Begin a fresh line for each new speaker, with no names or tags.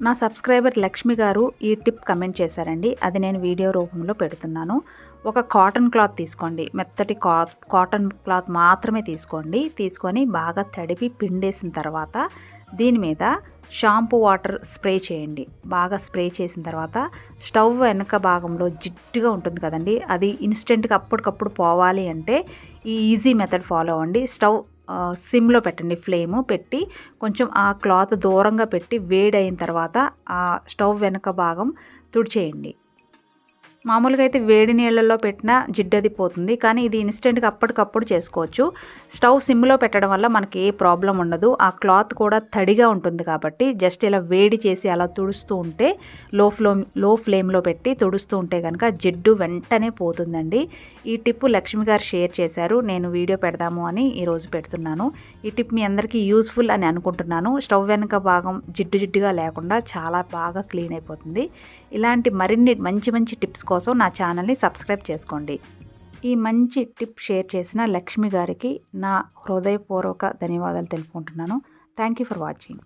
నా సబ్స్క్రైబర్ లక్ష్మి గారు ఈ టిప్ కమెంట్ చేశారండి. అది నేను వీడియో రూపంలో పెడుతున్నాను. ఒక కాటన్ క్లాత్ తీసుకోండి. మెత్తటి కా- కాటన్ క్లాత్ మాత్రమే తీసుకోండి. తీసుకొని బాగా తడిపి పిండేసిన తర్వాత దీని మీద షాంపూ వాటర్ స్ప్రే చేయండి. బాగా స్ప్రే చేసిన తర్వాత స్టవ్ వెనక భాగంలో జిడ్డుగా ఉంటుంది కదండి. అది ఇన్స్టెంట్గా అప్పటికప్పుడు పోవాలి అంటే ఈ ఈజీ మెథడ్ ఫాలో అవ్వండి. స్టవ్ సిమ్లో పెట్టండి ఫ్లేమ్ పెట్టి కొంచెం ఆ క్లాత్ దూరంగా పెట్టి వేడి అయిన తర్వాత ఆ స్టవ్ వెనక భాగం తుడిచేయండి. మామూలుగా అయితే వేడి నీళ్ళల్లో పెట్టిన జిడ్డది పోతుంది. కానీ ఇది ఇన్స్టెంట్గా అప్పటికప్పుడు చేసుకోవచ్చు. స్టవ్ సిమ్లో పెట్టడం వల్ల మనకి ఏ ప్రాబ్లం ఉండదు. ఆ క్లాత్ కూడా తడిగా ఉంటుంది కాబట్టి జస్ట్ ఇలా వేడి చేసి అలా తుడుస్తూ ఉంటే లో ఫ్లో లో ఫ్లేమ్లో పెట్టి తుడుస్తూ ఉంటే కనుక జిడ్డు వెంటనే పోతుందండి. ఈ టిప్ లక్ష్మి గారు షేర్ చేశారు. నేను వీడియో పెడదాము అని ఈరోజు పెడుతున్నాను. ఈ టిప్ మీ అందరికీ యూస్ఫుల్ అని అనుకుంటున్నాను. స్టవ్ వెనుక భాగం జిడ్డు జిడ్డుగా లేకుండా చాలా బాగా క్లీన్ అయిపోతుంది. ఇలాంటి మరిన్ని మంచి మంచి టిప్స్ కోసం నా ఛానల్ని సబ్స్క్రైబ్ చేసుకోండి. ఈ మంచి టిప్ షేర్ చేసిన లక్ష్మి గారికి నా హృదయపూర్వక ధన్యవాదాలు తెలుపుకుంటున్నాను. Thank you for watching.